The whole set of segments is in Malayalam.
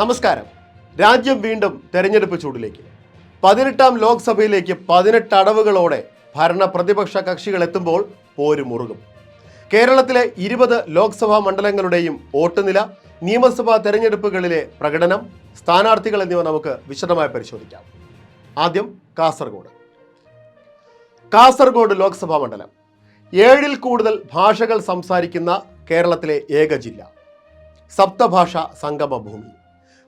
നമസ്കാരം. രാജ്യം വീണ്ടും തെരഞ്ഞെടുപ്പ് ചൂടിലേക്ക്. പതിനെട്ടാം ലോക്സഭയിലേക്ക് പതിനെട്ട് അടവുകളോടെ ഭരണ പ്രതിപക്ഷ കക്ഷികൾ എത്തുമ്പോൾ പോര് മുറുകും. കേരളത്തിലെ ഇരുപത് ലോക്സഭാ മണ്ഡലങ്ങളുടെയും വോട്ടുനില നിയമസഭാ തെരഞ്ഞെടുപ്പുകളിലെ പ്രകടനം സ്ഥാനാർത്ഥികൾ എന്നിവ നമുക്ക് വിശദമായി പരിശോധിക്കാം. ആദ്യം കാസർഗോഡ്. കാസർഗോഡ് ലോക്സഭാ മണ്ഡലം. ഏഴിൽ കൂടുതൽ ഭാഷകൾ സംസാരിക്കുന്ന കേരളത്തിലെ ഏക ജില്ല. സപ്തഭാഷ സംഗമ ഭൂമി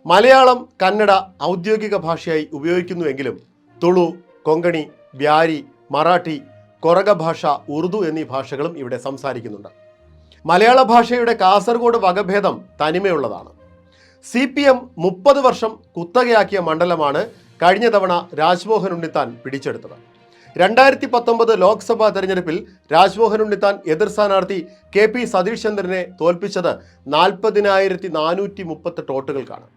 മലയാളം കന്നഡ ഔദ്യോഗിക ഭാഷയായി ഉപയോഗിക്കുന്നുവെങ്കിലും തുളു കൊങ്കണി ബ്യാരി മറാഠി കൊറക ഭാഷ ഉറുദു എന്നീ ഭാഷകളും ഇവിടെ സംസാരിക്കുന്നുണ്ട്. മലയാള ഭാഷയുടെ കാസർഗോഡ് വകഭേദം തനിമയുള്ളതാണ്. സി പി എം മുപ്പത് വർഷം കുത്തകയാക്കിയ മണ്ഡലമാണ് കഴിഞ്ഞ തവണ രാജ്മോഹൻ ഉണ്ണിത്താൻ പിടിച്ചെടുത്തത്. രണ്ടായിരത്തി പത്തൊമ്പത് ലോക്സഭാ തെരഞ്ഞെടുപ്പിൽ രാജ്മോഹൻ ഉണ്ണിത്താൻ എതിർ സ്ഥാനാർത്ഥി കെ പി സതീഷ് ചന്ദ്രനെ തോൽപ്പിച്ചത് നാൽപ്പതിനായിരത്തി നാനൂറ്റി മുപ്പത്തെട്ട് വോട്ടുകൾക്കാണ്.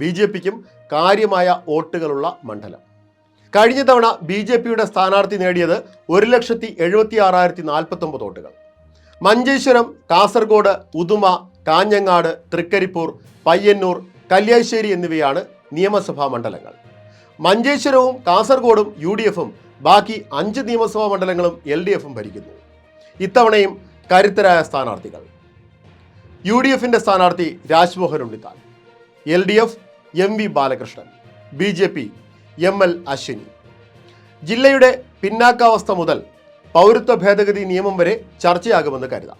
ബി ജെ പിക്കും കാര്യമായ വോട്ടുകളുള്ള മണ്ഡലം. കഴിഞ്ഞ തവണ ബി ജെ പിയുടെ സ്ഥാനാർത്ഥി നേടിയത് ഒരു ലക്ഷത്തി എഴുപത്തി ആറായിരത്തി നാൽപ്പത്തൊമ്പത് വോട്ടുകൾ. മഞ്ചേശ്വരം കാസർഗോഡ് ഉദുമ കാഞ്ഞങ്ങാട് തൃക്കരിപ്പൂർ പയ്യന്നൂർ കല്യാശ്ശേരി എന്നിവയാണ് നിയമസഭാ മണ്ഡലങ്ങൾ. മഞ്ചേശ്വരവും കാസർഗോഡും യു ഡി എഫും ബാക്കി അഞ്ച് നിയമസഭാ മണ്ഡലങ്ങളും എൽ ഡി എഫും ഭരിക്കുന്നു. ഇത്തവണയും കരുത്തരായ സ്ഥാനാർത്ഥികൾ. യു ഡി എഫിന്റെ സ്ഥാനാർത്ഥി Rajmohan Unnithan. L D F M V Balakrishnan B J P M L Ashwini. ജില്ലയുടെ പിന്നാക്കാവസ്ഥ മുതൽ പൗരത്വ ഭേദഗതി നിയമം വരെ ചർച്ചയാകുമെന്ന് കരുതാം.